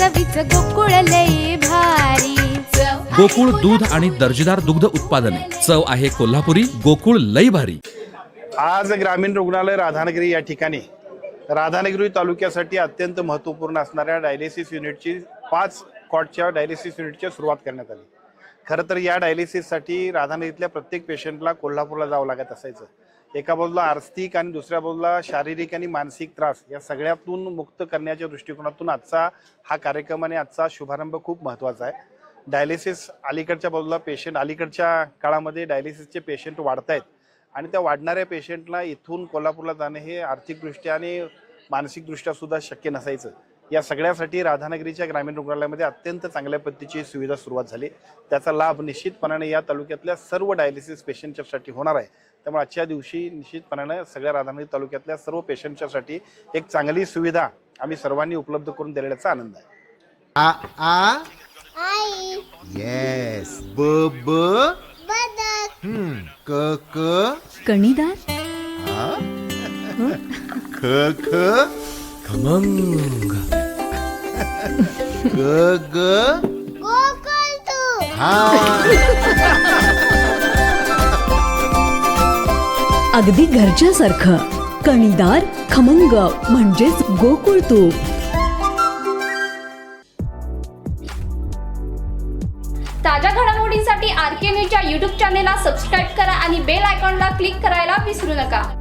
चवीच गोकुळ लई भारी. गोकुळ दूध आणि दर्जेदार दुग्ध उत्पादने. चव आहे कोल्हापुरी गोकुळ लई भारी. आज ग्रामीण रुग्णालय राधानगरी या ठिकाणी. राधानगरी तालुक्यासाठी अत्यंत महत्त्वपूर्ण असणाऱ्या डायलिसिस युनिटची पाच कॉटच्या डायलिसिस युनिटची सुरुवात करण्यात आली. खरं तर या डायलिसिससाठी राधानगरीतल्या प्रत्येक पेशंटला कोल्हापूरला जावं लागत असायचं. एका बाजूला आर्थिक आणि दुसऱ्या बाजूला शारीरिक आणि मानसिक त्रास या सगळ्यातून मुक्त करण्याच्या दृष्टिकोनातून आजचा हा कार्यक्रम आणि आजचा शुभारंभ खूप महत्त्वाचा आहे. डायलिसिस अलीकडच्या बाजूला पेशंट अलीकडच्या काळामध्ये डायलिसिसचे पेशंट वाढत आहेत आणि त्या वाढणाऱ्या पेशंटला इथून कोल्हापूरला जाणे हे आर्थिकदृष्ट्या आणि मानसिकदृष्ट्या सुद्धा शक्य नसायचं. या सगळ्यासाठी राधानगरीच्या ग्रामीण रुग्णालयामध्ये अत्यंत चांगल्या पद्धतीची सुविधा सुरुवात झाली. त्याचा लाभ निश्चितपणाने या तालुक्यातल्या सर्व डायलिसिस पेशंटच्यासाठी होणार आहे. त्यामुळे आजच्या दिवशी निश्चितपणाने सगळ्या राधानगरी तालुक्यातल्या सर्व पेशंटच्यासाठी एक चांगली सुविधा आम्ही सर्वांनी उपलब्ध करून दिलेल्याचा आनंद आहे. आ आ? येस ब ब? हम्म. क क? कणीदार ख ख? खमंग ग ग. गोकुळ तू. हा. अगदी घरच्यासारखं. कणीदार खमंग म्हणजेच गोकुळ तूप ताज्या घडामोडींसाठी आर के न्यूजच्या यूट्यूब चॅनेलला सबस्क्राईब करा आणि बेल आयकॉनला क्लिक करायला विसरू नका.